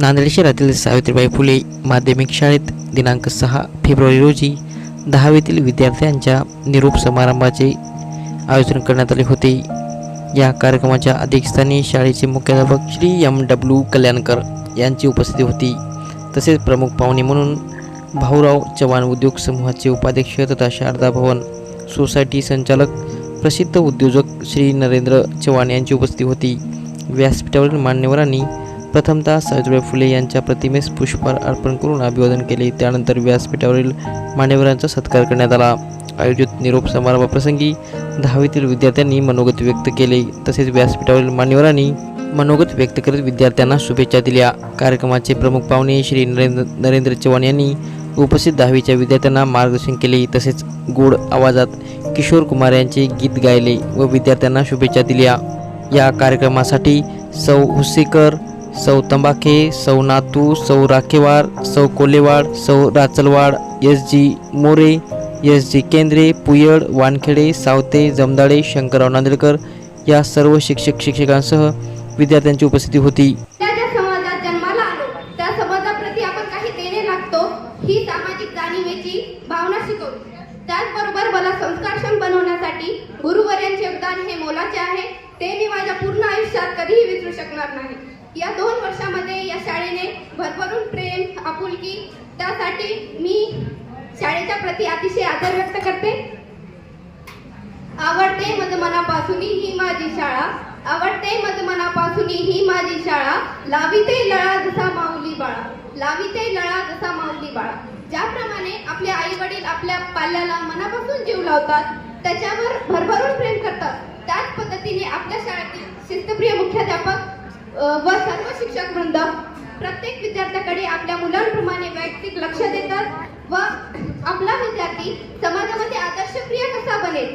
नांदेड शहरातील सावित्रीबाई फुले माध्यमिक शाळेत दिनांक सहा फेब्रुवारी रोजी दहावीतील विद्यार्थ्यांच्या निरोप समारंभाचे आयोजन करण्यात आले होते या कार्यक्रमाच्या अध्यक्षस्थानी शाळेचे मुख्याध्यापक श्री एम डब्ल्यू कल्याणकर यांची उपस्थिती होती तसेच प्रमुख पाहुणे म्हणून भाऊराव चव्हाण उद्योग समूहाचे उपाध्यक्ष तथा शारदा भवन सोसायटी संचालक प्रसिद्ध उद्योजक श्री नरेंद्र चव्हाण यांची उपस्थिती होती व्यासपीठावरील मान्यवरांनी प्रथमतः सावित्रीबाई फुले यांच्या प्रतिमेस पुष्पहार अर्पण करून अभिवादन केले. त्यानंतर व्यासपीठावरील मान्यवरांचा सत्कार करण्यात आला. आयोजित निरोप समारंभाप्रसंगी दहावीतील विद्यार्थ्यांनी मनोगत व्यक्त केले. तसेच व्यासपीठावरील मान्यवरांनी मनोगत व्यक्त करत विद्यार्थ्यांना शुभेच्छा दिल्या. कार्यक्रमाचे प्रमुख पाहुणे श्री नरेंद्र नरेंद्र चव्हाण यांनी उपस्थित दहावीच्या विद्यार्थ्यांना मार्गदर्शन केले. तसेच गोड आवाजात किशोर कुमार यांचे गीत गायले व विद्यार्थ्यांना शुभेच्छा दिल्या. या कार्यक्रमासाठी सौ हुसेकर सौ तंबाखे सौ नातू सौ राखेवाड सौ कोलेवाड सौ Rachalwad S G More S G Kendre Puyad Wankhede सावते Jamdade Shankarrao Nandedkar या सर्व शिक्षक शिक्षकांसह विद्यार्थ्यांची उपस्थिती होती. ही सामाजिक जाणीवेची भावना शिकवते त्याचबरोबर मला संस्कारक्षम बनवण्यासाठी गुरुवर्यांचे योगदान हे मोलाचे आहे. ते मी माझ्या पूर्ण आयुष्यात कधीही विसरू शकणार नाही. या दोन वर्षामध्ये या शाळेने भरभरून प्रेम आपुलकी त्यासाठी मी शाळेच्या प्रती अतिशय आदर व्यक्त करते. आवडते मज मनापासून ही माझी शाळा. आवडते मज मनापासून ही माझी शाळा. लाविते लळा जसा माऊली बाळा. लाविते लळा जसा माऊली बाळा. ज्याप्रमाणे आपले आई वडील आपल्या पाल्याला मनापासून जीव लावतात त्याच्यावर भरभरून प्रेम करतात. त्याच पद्धतीने आपल्या शाळेतील शिस्तप्रिय मुख्याध्यापक व सर्व शिक्षक वृंद प्रत्येक विद्यार्थ्याकडे आपल्या मुलांप्रमाणे वैयक्तिक लक्ष देतात व आपला विद्यार्थी समाजामध्ये आदर्शप्रिय कसा बनेल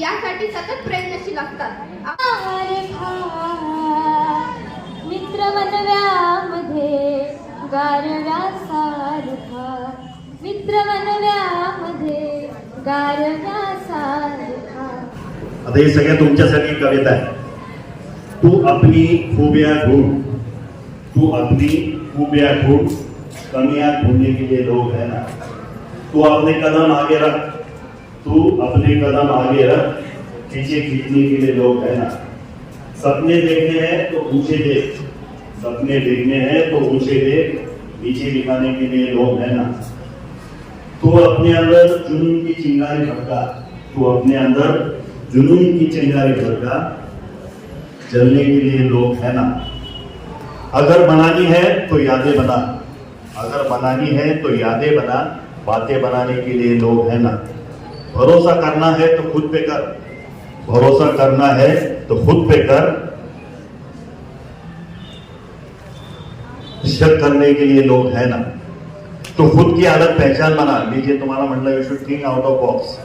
यासाठी सतत प्रयत्नशील असतात. मित्र मनव्यामध्ये गारव्या सारखा मित्र मनव्यामध्ये गारव्या सारखा आता हे सगळ्या तुमच्यासाठी कविता आहे. तू अपनी खूबियाँ ढूंढ। तू अपनी खूबियाँ ढूंढ। कमियाँ ढूँढने के लिए लोग है ना। तू अपने कदम आगे रख। तू अपने कदम आगे रख। पीछे खींचने के लिए लोग है ना। सपने देखने हैं तो ऊँचे देख सपने देखने हैं तो ऊँचे देख नीचे दिखाने के लिए लोग है ना। तू अपने अंदर जुनून की चिंगारी भड़का तू अपने अंदर जुनून की चिंगारी भड़का जलने के लिए लोग है ना। अगर बनानी है तो यादें बना। अगर बनानी है तो यादें बना। बातें बनाने के लिए लोग है ना। भरोसा करना है तो खुद पे कर। भरोसा करना है तो खुद पे कर। शक करने के लिए लोग है ना। तो खुद की अलग पहचान बना। लीजिए तुम्हारा मतलब you should think out of box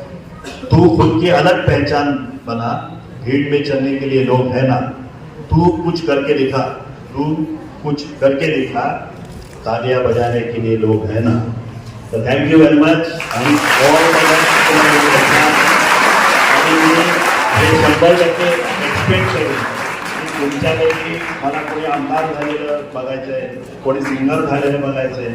तू खुद की अलग पहचान बना। भीड़ में चलने के लिए लोग हैं ना। तू कुछ करके दिखा, तू कुछ करके दिखा, तालियाँ बजाने के लिए लोग है ना। तो थैंक यू वेरी मच टक्के एक्सपेक्ट करेन की तुमच्यापैकी मला कोणी आमदार झालेलं बघायचंय कोणी सिंगर झालेलं बघायचंय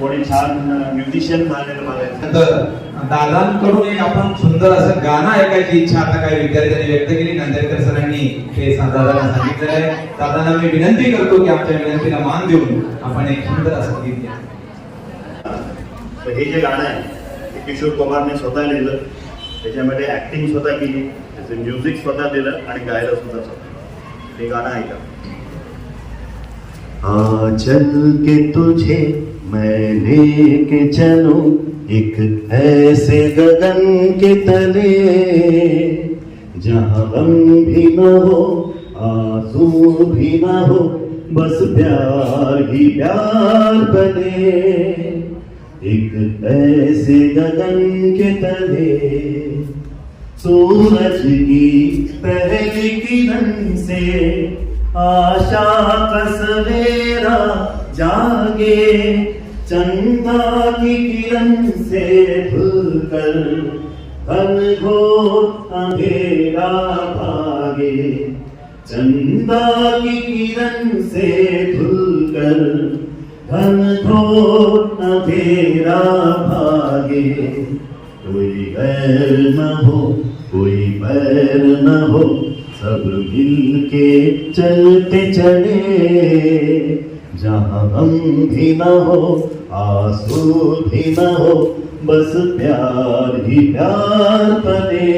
कोणी छान म्युझिशियन झालेलं बघायचं तर दादांकडून एक आपण सुंदर असं गाणं ऐकायची इच्छा आता काही विद्यार्थ्यांनी व्यक्त केली. नांदेडकर सरांनी हे दादांना सांगितलेलं आहे. दादांना मी विनंती करतो की आमच्या विनंतीला मान देऊन आपण एक सुंदर असं गीत घ्या. हे जे गाणं आहे ते किशोर कुमारने स्वतः लिहिलं. त्याच्यामध्ये ऍक्टिंग स्वतः केली त्याचं म्युझिक स्वतः दिलं आणि गायला सुद्धा स्वतः. चल के तुझे मैं लेके चलूँ, एक ऐसे गगन के तले। जहाँ भी न हो, आँसू भी न हो, बस प्यार ही प्यार बने। एक ऐसे गगन के तले। सूरज की पहली किरण से आशा कसवेरा जागे। चंदा की किरण से भूकर घन घोर अंधेरा भागे। चंदा की किरण से भूकर घन घोर अंधेरा भागे। कोई गैर न हो कोई पैर न हो सब मिल के चलते चले। जहाँ हम भी न हो आंसू भी न हो बस प्यार ही प्यार बने।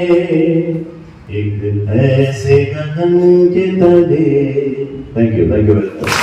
एक ऐसे गगन के तले। Thank you thank you very much